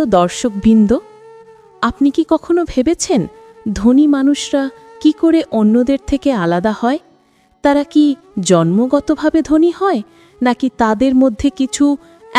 প্রিয় দর্শকবৃন্দ, আপনি কি কখনো ভেবেছেন ধনী মানুষরা কি করে অন্যদের থেকে আলাদা হয়? তারা কি জন্মগতভাবে ধনী হয়, নাকি তাদের মধ্যে কিছু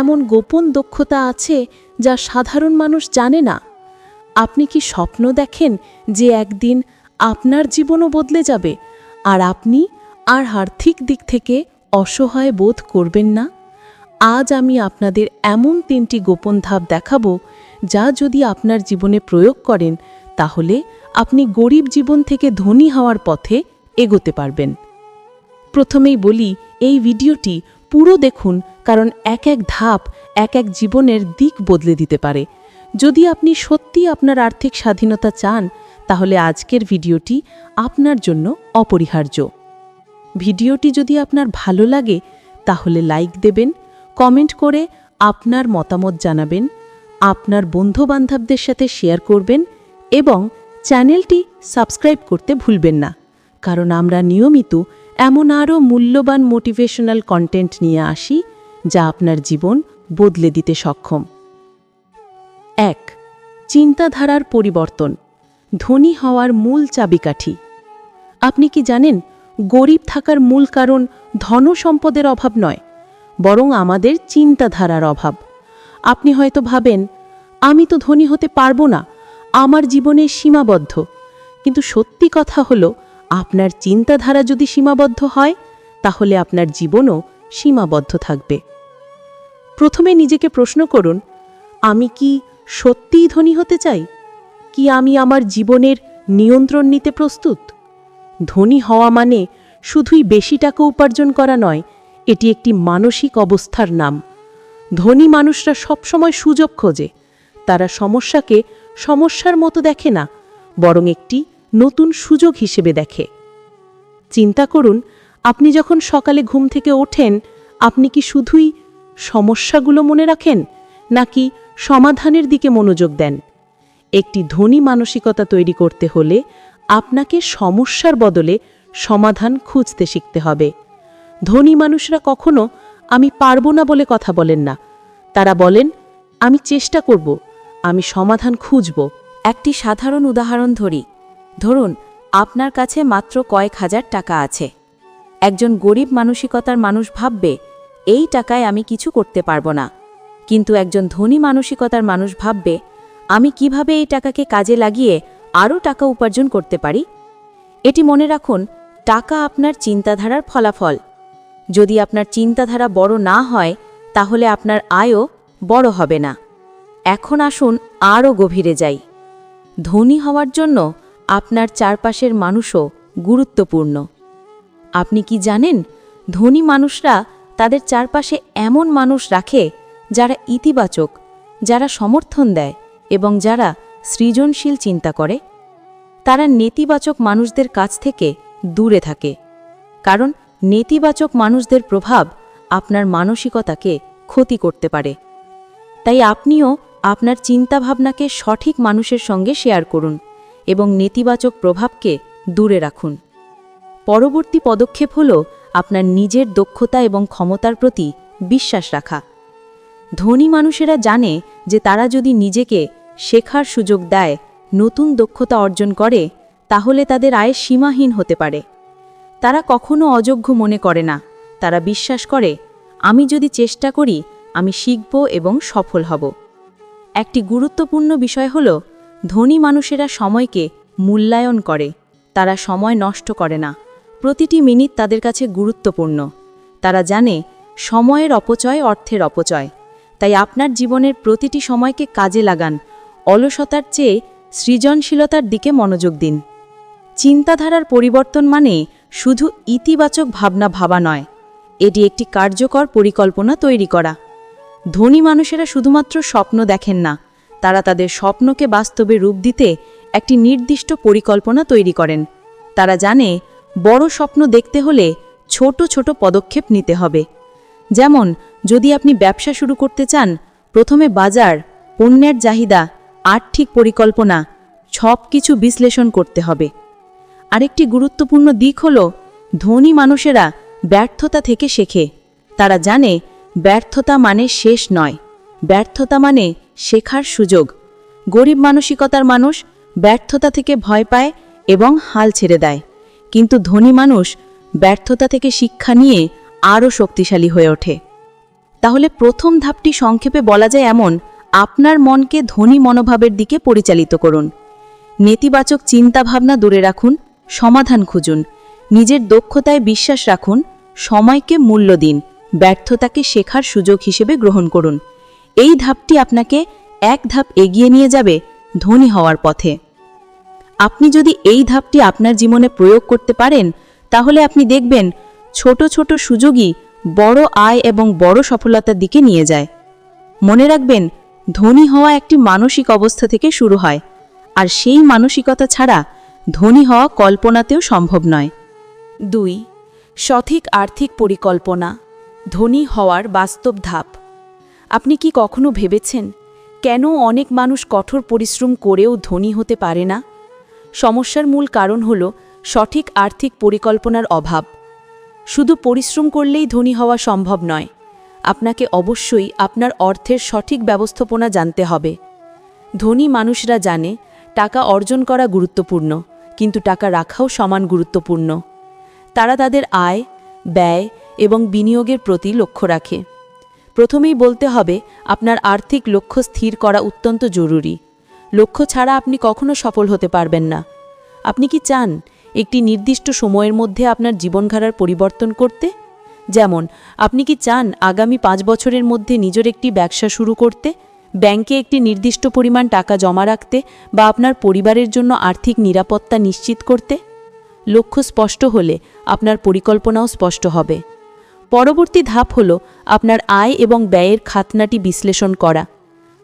এমন গোপন দক্ষতা আছে যা সাধারণ মানুষ জানে না? আপনি কি স্বপ্ন দেখেন যে একদিন আপনার জীবনও বদলে যাবে, আর আপনি আর আর্থিক দিক থেকে অসহায় বোধ করবেন না? আজ আমি আপনাদের এমন তিনটি গোপন ধাপ দেখাবো যা যদি আপনার জীবনে প্রয়োগ করেন, তাহলে আপনি গরিব জীবন থেকে ধনী হওয়ার পথে এগোতে পারবেন। প্রথমেই বলি, এই ভিডিওটি পুরো দেখুন, কারণ এক এক ধাপ, এক এক জীবনের দিক বদলে দিতে পারে। যদি আপনি সত্যি আপনার আর্থিক স্বাধীনতা চান, তাহলে আজকের ভিডিওটি আপনার জন্য অপরিহার্য। ভিডিওটি যদি আপনার ভালো লাগে, তাহলে লাইক দেবেন কমেন্ট করে আপনার মতামত জানাবেন, আপনার বন্ধুবান্ধবদের সাথে শেয়ার করবেন এবং চ্যানেলটি সাবস্ক্রাইব করতে ভুলবেন না, কারণ আমরা নিয়মিত এমন আরও মূল্যবান মোটিভেশনাল কন্টেন্ট নিয়ে আসি যা আপনার জীবন বদলে দিতে সক্ষম। এক, চিন্তাধারার পরিবর্তন, ধনী হওয়ার মূল চাবিকাঠি। আপনি কি জানেন, গরিব থাকার মূল কারণ ধন সম্পদের অভাব নয় বরং আমাদের চিন্তাধারার অভাব। আপনি হয়তো ভাবেন, আমি তো ধনী হতে পারব না, আমার জীবনে সীমাবদ্ধ। কিন্তু সত্যি কথা হলো, আপনার চিন্তাধারা যদি সীমাবদ্ধ হয়, তাহলে আপনার জীবনও সীমাবদ্ধ থাকবে। প্রথমে নিজেকে প্রশ্ন করুন, আমি কি সত্যিই ধনী হতে চাই? কি আমি আমার জীবনের নিয়ন্ত্রণ নিতে প্রস্তুত? ধনী হওয়া মানে শুধুই বেশি টাকা উপার্জন করা নয় এটি একটি মানসিক অবস্থার নাম। ধনী মানুষরা সবসময় সুযোগ খোঁজে। তারা সমস্যাকে সমস্যার মতো দেখে না, বরং একটি নতুন সুযোগ হিসেবে দেখে। চিন্তা করুন, আপনি যখন সকালে ঘুম থেকে ওঠেন, আপনি কি শুধুই সমস্যাগুলো মনে রাখেন, নাকি সমাধানের দিকে মনোযোগ দেন? একটি ধনী মানসিকতা তৈরি করতে হলে আপনাকে সমস্যার বদলে সমাধান খুঁজতে শিখতে হবে। ধনী মানুষরা কখনো আমি পারব না বলে কথা বলেন না। তারা বলেন, আমি চেষ্টা করব, আমি সমাধান খুঁজব। একটি সাধারণ উদাহরণ ধরি। ধরুন, আপনার কাছে মাত্র কয়েক হাজার টাকা আছে। একজন গরিব মানসিকতার মানুষ ভাববে, এই টাকায় আমি কিছু করতে পারব না। কিন্তু একজন ধনী মানসিকতার মানুষ ভাববে, আমি কীভাবে এই টাকাকে কাজে লাগিয়ে আরও টাকা উপার্জন করতে পারি? এটি মনে রাখুন, টাকা আপনার চিন্তাধারার ফলাফল। যদি আপনার চিন্তাধারা বড় না হয়, তাহলে আপনার আয়ও বড় হবে না। এখন আসুন আরও গভীরে যাই। ধনী হওয়ার জন্য আপনার চারপাশের মানুষও গুরুত্বপূর্ণ। আপনি কি জানেন, ধনী মানুষরা তাদের চারপাশে এমন মানুষ রাখে যারা ইতিবাচক, যারা সমর্থন দেয় এবং যারা সৃজনশীল চিন্তা করে? তারা নেতিবাচক মানুষদের কাছ থেকে দূরে থাকে। কারণ নেতিবাচক মানুষদের প্রভাব আপনার মানসিকতাকে ক্ষতি করতে পারে। তাই আপনিও আপনার চিন্তাভাবনাকে সঠিক মানুষের সঙ্গে শেয়ার করুন এবং নেতিবাচক প্রভাবকে দূরে রাখুন। পরবর্তী পদক্ষেপ হল আপনার নিজের দক্ষতা এবং ক্ষমতার প্রতি বিশ্বাস রাখা। ধনী মানুষেরা জানে যে তারা যদি নিজেকে শেখার সুযোগ দেয়, নতুন দক্ষতা অর্জন করে, তাহলে তাদের আয় সীমাহীন হতে পারে। তারা কখনো অযোগ্য মনে করে না। তারা বিশ্বাস করে, আমি যদি চেষ্টা করি, আমি শিখব এবং সফল হব। একটি গুরুত্বপূর্ণ বিষয় হল, ধনী মানুষেরা সময়কে মূল্যায়ন করে, তারা সময় নষ্ট করে না। প্রতিটি মিনিট তাদের কাছে গুরুত্বপূর্ণ। তারা জানে, সময়ের অপচয় অর্থের অপচয়। তাই আপনার জীবনের প্রতিটি সময়কে কাজে লাগান, অলসতার চেয়ে সৃজনশীলতার দিকে মনোযোগ দিন। চিন্তাধারার পরিবর্তন মানে শুধু ইতিবাচক ভাবনা ভাবা নয়, এটি একটি কার্যকর পরিকল্পনা তৈরি করা। ধনী মানুষেরা শুধুমাত্র স্বপ্ন দেখেন না, তারা তাদের স্বপ্নকে বাস্তবে রূপ দিতে একটি নির্দিষ্ট পরিকল্পনা তৈরি করেন। তারা জানে, বড় স্বপ্ন দেখতে হলে ছোট ছোট পদক্ষেপ নিতে হবে। যেমন, যদি আপনি ব্যবসা শুরু করতে চান, প্রথমে বাজার, পণ্যের চাহিদা, আর্থিক পরিকল্পনা সব কিছু বিশ্লেষণ করতে হবে। আরেকটি গুরুত্বপূর্ণ দিক হল, ধনী মানুষেরা ব্যর্থতা থেকে শেখে। তারা জানে, ব্যর্থতা মানে শেষ নয়। ব্যর্থতা মানে শেখার সুযোগ। গরিব মানসিকতার মানুষ ব্যর্থতা থেকে ভয় পায় এবং হাল ছেড়ে দেয়। কিন্তু ধনী মানুষ ব্যর্থতা থেকে শিক্ষা নিয়ে আরও শক্তিশালী হয়ে ওঠে। তাহলে প্রথম ধাপটি সংক্ষেপে বলা যায় এমন, আপনার মনকে ধনী মনোভাবের দিকে পরিচালিত করুন। নেতিবাচক চিন্তাভাবনা দূরে রাখুন। সমাধান খুঁজুন। নিজের দক্ষতায় বিশ্বাস রাখুন। সময়কে মূল্য দিন। ব্যর্থতাকে শেখার সুযোগ হিসেবে গ্রহণ করুন। এই ধাপটি আপনাকে এক ধাপ এগিয়ে নিয়ে যাবে ধনী হওয়ার পথে। আপনি যদি এই ধাপটি আপনার জীবনে প্রয়োগ করতে পারেন, তাহলে আপনি দেখবেন ছোট ছোট সুযোগই বড় আয় এবং বড় সফলতার দিকে নিয়ে যায়। মনে রাখবেন, ধনী হওয়া একটি মানসিক অবস্থা থেকে শুরু হয়। আর সেই মানসিকতা ছাড়া ধনী হওয়া কল্পনাতেও সম্ভব নয়। দুই, সঠিক আর্থিক পরিকল্পনা, ধনী হওয়ার বাস্তব ধাপ। আপনি কি কখনো ভেবেছেন, কেন অনেক মানুষ কঠোর পরিশ্রম করেও ধনী হতে পারে না? সমস্যার মূল কারণ হল সঠিক আর্থিক পরিকল্পনার অভাব। শুধু পরিশ্রম করলেই ধনী হওয়া সম্ভব নয়, আপনাকে অবশ্যই আপনার অর্থের সঠিক ব্যবস্থাপনা জানতে হবে। ধনী মানুষরা জানে, টাকা অর্জন করা গুরুত্বপূর্ণ। কিন্তু টাকা রাখাও সমান গুরুত্বপূর্ণ। তারা তাদের আয়, ব্যয় এবং বিনিয়োগের প্রতি লক্ষ্য রাখে। প্রথমেই বলতে হবে, আপনার আর্থিক লক্ষ্য স্থির করা অত্যন্ত জরুরি। লক্ষ্য ছাড়া আপনি কখনো সফল হতে পারবেন না। আপনি কি চান একটি নির্দিষ্ট সময়ের মধ্যে আপনার জীবনধারার পরিবর্তন করতে? যেমন, আপনি কি চান আগামী পাঁচ বছরের মধ্যে নিজের একটি ব্যবসা শুরু করতে? ব্যাংকে একটি নির্দিষ্ট পরিমাণ টাকা জমা রাখতে বা আপনার পরিবারের জন্য আর্থিক নিরাপত্তা নিশ্চিত করতে? লক্ষ্য স্পষ্ট হলে আপনার পরিকল্পনাও স্পষ্ট হবে। পরবর্তী ধাপ হল আপনার আয় এবং ব্যয়ের খাতনাটি বিশ্লেষণ করা।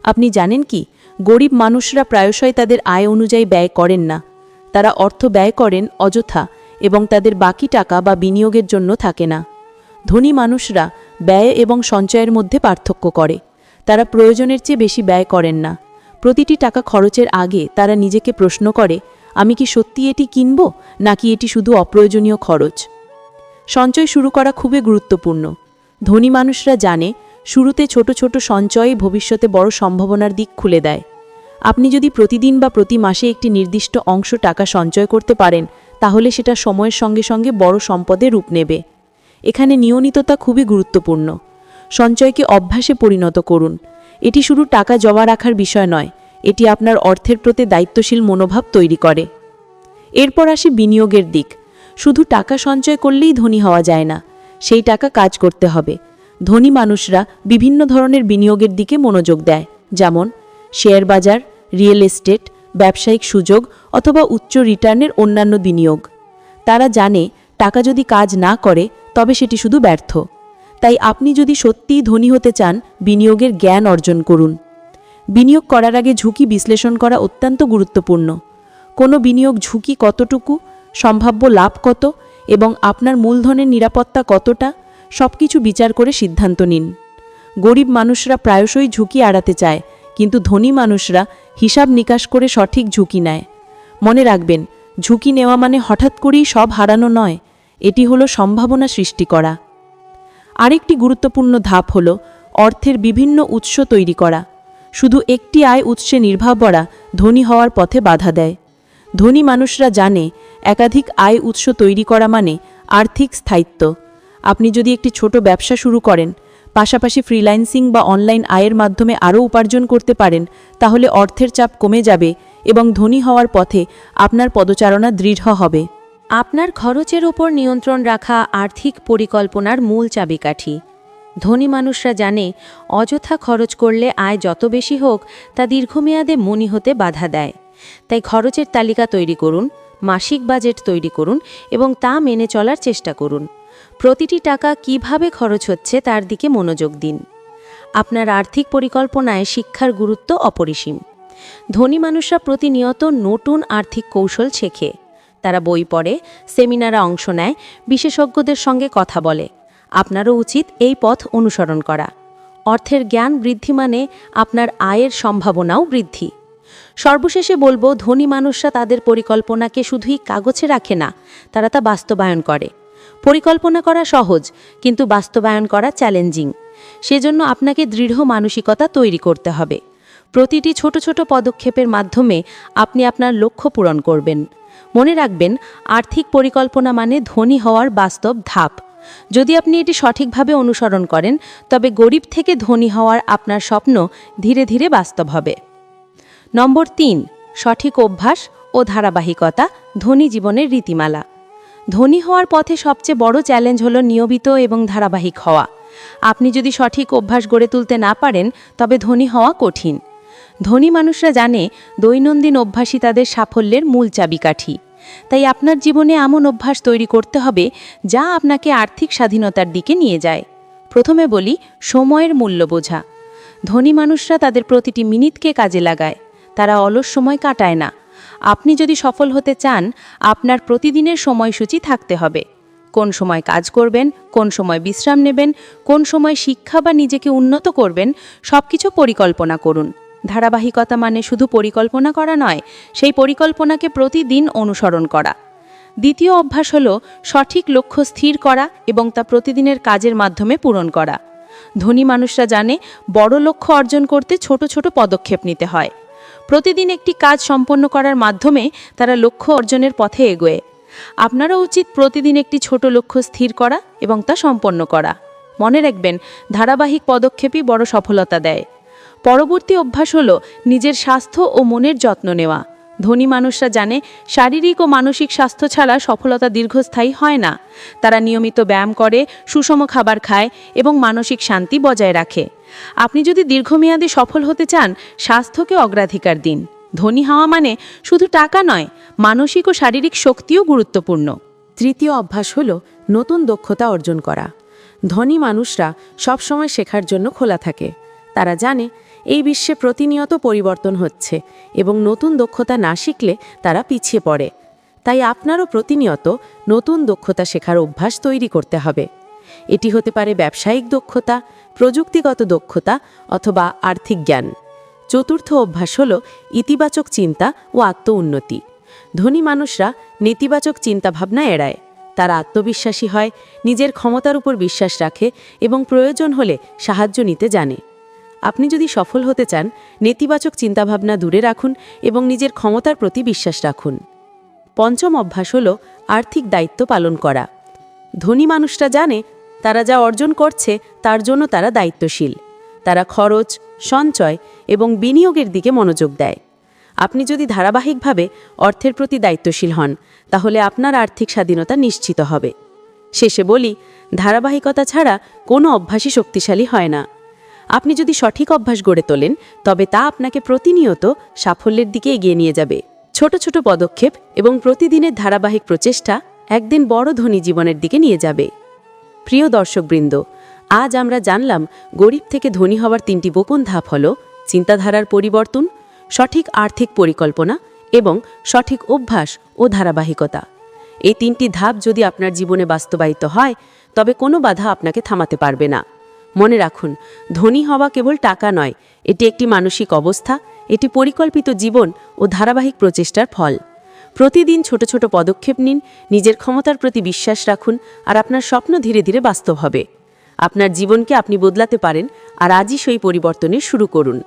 আপনি জানেন কি, গরিব মানুষরা প্রায়শই তাদের আয় অনুযায়ী ব্যয় করেন না। তারা অর্থ ব্যয় করেন অযথা এবং তাদের বাকি টাকা বা বিনিয়োগের জন্য থাকে না। ধনী মানুষরা ব্যয় এবং সঞ্চয়ের মধ্যে পার্থক্য করে। তারা প্রয়োজনের চেয়ে বেশি ব্যয় করেন না। প্রতিটি টাকা খরচের আগে তারা নিজেকে প্রশ্ন করে, আমি কি সত্যি এটি কিনব, নাকি এটি শুধু অপ্রয়োজনীয় খরচ? সঞ্চয় শুরু করা খুবই গুরুত্বপূর্ণ। ধনী মানুষরা জানে, শুরুতে ছোট ছোট সঞ্চয়ই ভবিষ্যতে বড় সম্ভাবনার দিক খুলে দেয়। আপনি যদি প্রতিদিন বা প্রতি মাসে একটি নির্দিষ্ট অংশ টাকা সঞ্চয় করতে পারেন, তাহলে সেটা সময়ের সঙ্গে সঙ্গে বড় সম্পদে রূপ নেবে। এখানে নিয়মিততা খুবই গুরুত্বপূর্ণ। সঞ্চয়কে অভ্যাসে পরিণত করুন। এটি শুধু টাকা জমা রাখার বিষয় নয়, এটি আপনার অর্থের প্রতি দায়িত্বশীল মনোভাব তৈরি করে। এরপর আসে বিনিয়োগের দিক। শুধু টাকা সঞ্চয় করলেই ধনী হওয়া যায় না, সেই টাকা কাজ করতে হবে। ধনী মানুষরা বিভিন্ন ধরনের বিনিয়োগের দিকে মনোযোগ দেয়, যেমন শেয়ার বাজার, রিয়েল এস্টেট, ব্যবসায়িক সুযোগ অথবা উচ্চ রিটার্নের অন্যান্য বিনিয়োগ। তারা জানে টাকা যদি কাজ না করে, তবে সেটি শুধু ব্যর্থ। তাই আপনি যদি সত্যিই ধনী হতে চান, বিনিয়োগের জ্ঞান অর্জন করুন। বিনিয়োগ করার আগে ঝুঁকি বিশ্লেষণ করা অত্যন্ত গুরুত্বপূর্ণ। কোনো বিনিয়োগ ঝুঁকি কতটুকু, সম্ভাব্য লাভ কত এবং আপনার মূলধনের নিরাপত্তা কতটা, সবকিছু বিচার করে সিদ্ধান্ত নিন। গরিব মানুষরা প্রায়শই ঝুঁকি এড়াতে চায়, কিন্তু ধনী মানুষরা হিসাব নিকাশ করে সঠিক ঝুঁকি নেয়। মনে রাখবেন, ঝুঁকি নেওয়া মানে হঠাৎ করেই সব হারানো নয়, এটি হলো সম্ভাবনা সৃষ্টি করা। আরেকটি গুরুত্বপূর্ণ ধাপ হল অর্থের বিভিন্ন উৎস তৈরি করা। শুধু একটি আয় উৎসে নির্ভর করা ধনী হওয়ার পথে বাধা দেয়। ধনী মানুষরা জানে একাধিক আয় উৎস তৈরি করা মানে আর্থিক স্থায়িত্ব। আপনি যদি একটি ছোট ব্যবসা শুরু করেন, পাশাপাশি ফ্রিল্যান্সিং বা অনলাইন আয়ের মাধ্যমে আরও উপার্জন করতে পারেন, তাহলে অর্থের চাপ কমে যাবে এবং ধনী হওয়ার পথে আপনার পদচারণা দৃঢ় হবে। আপনার খরচের ওপর নিয়ন্ত্রণ রাখা আর্থিক পরিকল্পনার মূল চাবিকাঠি। ধনী মানুষরা জানে, অযথা খরচ করলে আয় যত বেশি হোক, তা দীর্ঘমেয়াদে মনি হতে বাধা দেয়। তাই খরচের তালিকা তৈরি করুন, মাসিক বাজেট তৈরি করুন এবং তা মেনে চলার চেষ্টা করুন। প্রতিটি টাকা কীভাবে খরচ হচ্ছে তার দিকে মনোযোগ দিন। আপনার আর্থিক পরিকল্পনায় শিক্ষার গুরুত্ব অপরিসীম। ধনী মানুষরা প্রতিনিয়ত নতুন আর্থিক কৌশল শেখে। তারা বই পড়ে, সেমিনারে অংশ নেয়, বিশেষজ্ঞদের সঙ্গে কথা বলে। আপনারও উচিত এই পথ অনুসরণ করা। অর্থের জ্ঞান বৃদ্ধি মানে আপনার আয়ের সম্ভাবনাও বৃদ্ধি। সর্বশেষে বলব, ধনী মানুষরা তাদের পরিকল্পনাকে শুধুই কাগজে রাখে না, তারা তা বাস্তবায়ন করে। পরিকল্পনা করা সহজ, কিন্তু বাস্তবায়ন করা চ্যালেঞ্জিং। সেজন্য আপনাকে দৃঢ় মানসিকতা তৈরি করতে হবে। প্রতিটি ছোট ছোট পদক্ষেপের মাধ্যমে আপনি আপনার লক্ষ্য পূরণ করবেন। মনে রাখবেন, আর্থিক পরিকল্পনা মানে ধনী হওয়ার বাস্তব ধাপ। যদি আপনি এটি সঠিকভাবে অনুসরণ করেন, তবে গরিব থেকে ধনী হওয়ার আপনার স্বপ্ন ধীরে ধীরে বাস্তব হবে। নম্বর তিন, সঠিক অভ্যাস ও ধারাবাহিকতা, ধনী জীবনের রীতিমালা। ধনী হওয়ার পথে সবচেয়ে বড় চ্যালেঞ্জ হলো নিয়মিত এবং ধারাবাহিক হওয়া। আপনি যদি সঠিক অভ্যাস গড়ে তুলতে না পারেন, তবে ধনী হওয়া কঠিন। ধনী মানুষরা জানে দৈনন্দিন অভ্যাসই তাদের সাফল্যের মূল চাবিকাঠি। তাই আপনার জীবনে এমন অভ্যাস তৈরি করতে হবে যা আপনাকে আর্থিক স্বাধীনতার দিকে নিয়ে যায়। প্রথমে বলি, সময়ের মূল্য বোঝা। ধনী মানুষরা তাদের প্রতিটি মিনিটকে কাজে লাগায়। তারা অলস সময় কাটায় না। আপনি যদি সফল হতে চান, আপনার প্রতিদিনের সময়সূচি থাকতে হবে। কোন সময় কাজ করবেন, কোন সময় বিশ্রাম নেবেন, কোন সময় শিক্ষা বা নিজেকে উন্নত করবেন সব কিছু পরিকল্পনা করুন। ধারাবাহিকতা মানে শুধু পরিকল্পনা করা নয়, সেই পরিকল্পনাকে প্রতিদিন অনুসরণ করা। দ্বিতীয় অভ্যাস হল সঠিক লক্ষ্য স্থির করা এবং তা প্রতিদিনের কাজের মাধ্যমে পূরণ করা। ধনী মানুষরা জানে বড় লক্ষ্য অর্জন করতে ছোট ছোট পদক্ষেপ নিতে হয়। প্রতিদিন একটি কাজ সম্পন্ন করার মাধ্যমে তারা লক্ষ্য অর্জনের পথে এগোয়। আপনারও উচিত প্রতিদিন একটি ছোট লক্ষ্য স্থির করা এবং তা সম্পন্ন করা। মনে রাখবেন, ধারাবাহিক পদক্ষেপই বড় সফলতা দেয়। পরবর্তী অভ্যাস হলো নিজের স্বাস্থ্য ও মনের যত্ন নেওয়া। ধনী মানুষরা জানে, শারীরিক ও মানসিক স্বাস্থ্য ছাড়া সফলতা দীর্ঘস্থায়ী হয় না। তারা নিয়মিত ব্যায়াম করে, সুষম খাবার খায় এবং মানসিক শান্তি বজায় রাখে। আপনি যদি দীর্ঘমেয়াদে সফল হতে চান, স্বাস্থ্যকে অগ্রাধিকার দিন। ধনী হওয়া মানে শুধু টাকা নয়, মানসিক ও শারীরিক শক্তিও গুরুত্বপূর্ণ। তৃতীয় অভ্যাস হল নতুন দক্ষতা অর্জন করা। ধনী মানুষরা সবসময় শেখার জন্য খোলা থাকে। তারা জানে এই বিশ্বে প্রতিনিয়ত পরিবর্তন হচ্ছে এবং নতুন দক্ষতা না শিখলে তারা পিছিয়ে পড়ে। তাই আপনারও প্রতিনিয়ত নতুন দক্ষতা শেখার অভ্যাস তৈরি করতে হবে। এটি হতে পারে ব্যবসায়িক দক্ষতা, প্রযুক্তিগত দক্ষতা অথবা আর্থিক জ্ঞান। চতুর্থ অভ্যাস হল ইতিবাচক চিন্তা ও আত্ম উন্নতি ধনী মানুষরা নেতিবাচক চিন্তাভাবনা এড়ায়। তারা আত্মবিশ্বাসী হয়, নিজের ক্ষমতার উপর বিশ্বাস রাখে এবং প্রয়োজন হলে সাহায্য নিতে জানে। আপনি যদি সফল হতে চান, নেতিবাচক চিন্তাভাবনা দূরে রাখুন এবং নিজের ক্ষমতার প্রতি বিশ্বাস রাখুন। পঞ্চম অভ্যাস হল আর্থিক দায়িত্ব পালন করা। ধনী মানুষরা জানে, তারা যা অর্জন করছে, তার জন্য তারা দায়িত্বশীল। তারা খরচ, সঞ্চয় এবং বিনিয়োগের দিকে মনোযোগ দেয়। আপনি যদি ধারাবাহিকভাবে অর্থের প্রতি দায়িত্বশীল হন, তাহলে আপনার আর্থিক স্বাধীনতা নিশ্চিত হবে। শেষে বলি, ধারাবাহিকতা ছাড়া কোনো অভ্যাসই শক্তিশালী হয় না। আপনি যদি সঠিক অভ্যাস গড়ে তোলেন, তবে তা আপনাকে প্রতিনিয়ত সাফল্যের দিকে এগিয়ে নিয়ে যাবে। ছোট ছোট পদক্ষেপ এবং প্রতিদিনের ধারাবাহিক প্রচেষ্টা একদিন বড় ধনী জীবনের দিকে নিয়ে যাবে। প্রিয় দর্শকবৃন্দ, আজ আমরা জানলাম গরিব থেকে ধনী হওয়ার তিনটি গোপন ধাপ হল চিন্তাধারার পরিবর্তন, সঠিক আর্থিক পরিকল্পনা এবং সঠিক অভ্যাস ও ধারাবাহিকতা। এই তিনটি ধাপ যদি আপনার জীবনে বাস্তবায়িত হয়, তবে কোনো বাধা আপনাকে থামাতে পারবে না। মনে রাখুন, ধনী হওয়া কেবল টাকা নয়, এটি একটি মানসিক অবস্থা, এটি পরিকল্পিত জীবন ও ধারাবাহিক প্রচেষ্টার ফল। প্রতিদিন ছোট ছোট পদক্ষেপ নিন, নিজের ক্ষমতার প্রতি বিশ্বাস রাখুন, আর আপনার স্বপ্ন ধীরে ধীরে বাস্তব হবে। আপনার জীবনকে আপনি বদলাতে পারেন, আর আজই সেই পরিবর্তনের শুরু করুন।